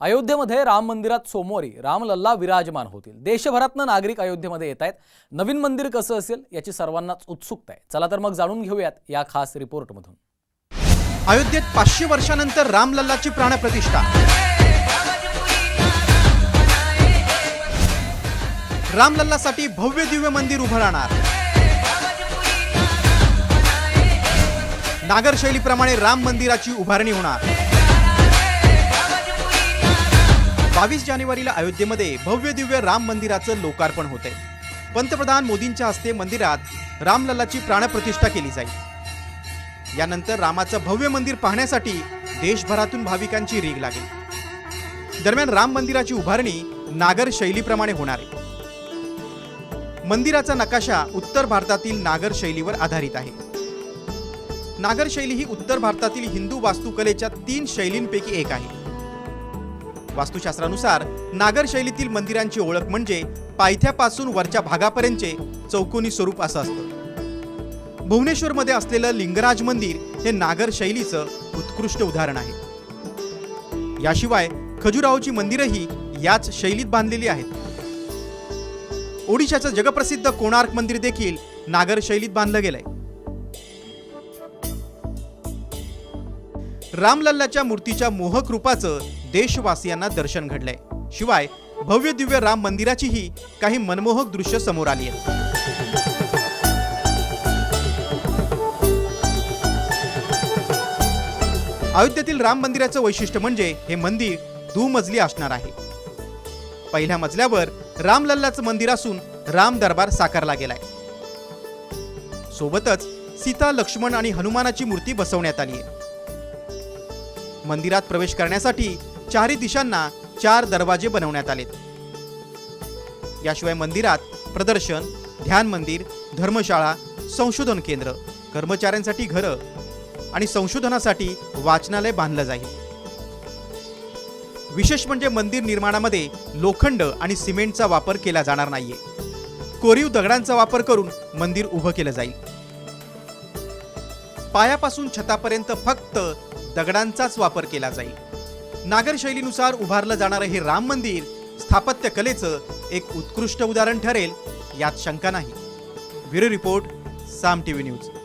अयोध्येमध्ये राम मंदिरात सोमवारी रामलल्ला विराजमान होतील. देशभरातनं नागरिक अयोध्येमध्ये येत आहेत नवीन मंदिर कसं असेल याची सर्वांनाच उत्सुकता आहे. चला तर मग जाणून घेऊयात या खास रिपोर्टमधून. अयोध्येत पाचशे वर्षानंतर रामलल्लाची प्राणप्रतिष्ठा. रामलल्लासाठी भव्य दिव्य मंदिर उभं राहणार नागरशैलीप्रमाणे राम मंदिराची उभारणी होणार. बावीस जानेवारीला अयोध्येमध्ये भव्य दिव्य राम मंदिराचं लोकार्पण होतंय. पंतप्रधान मोदींच्या हस्ते मंदिरात रामलल्लाची प्राणप्रतिष्ठा केली जाईल. यानंतर रामाचं भव्य मंदिर पाहण्यासाठी देशभरातून भाविकांची रीग लागेल. दरम्यान राम मंदिराची उभारणी नागर शैलीप्रमाणे होणार आहे. मंदिराचा नकाशा उत्तर भारतातील नागर शैलीवर आधारित आहे. नागर शैली ही उत्तर भारतातील हिंदू वास्तुकलेच्या तीन शैलींपैकी एक आहे. वास्तुशास्त्रानुसार नागर शैलीतील मंदिरांची ओळख म्हणजे पायथ्यापासून वरच्या भागापर्यंतचे चौकोनी स्वरूप असं असतं. भुवनेश्वरमध्ये असलेलं लिंगराज मंदिर हे नागर शैलीचं उत्कृष्ट उदाहरण आहे. याशिवाय खजुराहोची मंदिरही याच शैलीत बांधलेली आहेत. ओडिशाचं जगप्रसिद्ध कोणार्क मंदिर देखील नागर शैलीत बांधलं गेलंय. रामलल्लाच्या मूर्तीच्या मोहक रूपाचं देशवासियांना दर्शन घडलंय. शिवाय भव्य दिव्य राम मंदिराचीही काही मनमोहक दृश्य समोर आली आहेत. अयोध्येतील राम मंदिराचं वैशिष्ट्य म्हणजे हे मंदिर दुमजली असणार आहे. पहिल्या मजल्यावर रामलल्लाचं मंदिर असून राम दरबार साकारला गेलाय. सोबतच सीता लक्ष्मण आणि हनुमानाची मूर्ती बसवण्यात आली आहे. मंदिरात प्रवेश करण्यासाठी चारही दिशांना चार दरवाजे बनवण्यात आलेत. याशिवाय मंदिरात प्रदर्शन ध्यान मंदिर धर्मशाळा संशोधन केंद्र कर्मचाऱ्यांसाठी घरं आणि संशोधनासाठी वाचनालय बांधलं जाईल. विशेष म्हणजे मंदिर निर्माणामध्ये लोखंड आणि सिमेंटचा वापर केला जाणार नाहीये. कोरीव दगडांचा वापर करून मंदिर उभं केलं जाईल. पायापासून छतापर्यंत फक्त दगडांचाच वापर केला जाईल. नागर शैलीनुसार उभारलं जाणारं हे राम मंदिर स्थापत्य कलेचं एक उत्कृष्ट उदाहरण ठरेल यात शंका नाही. Bureau report Saam TV news.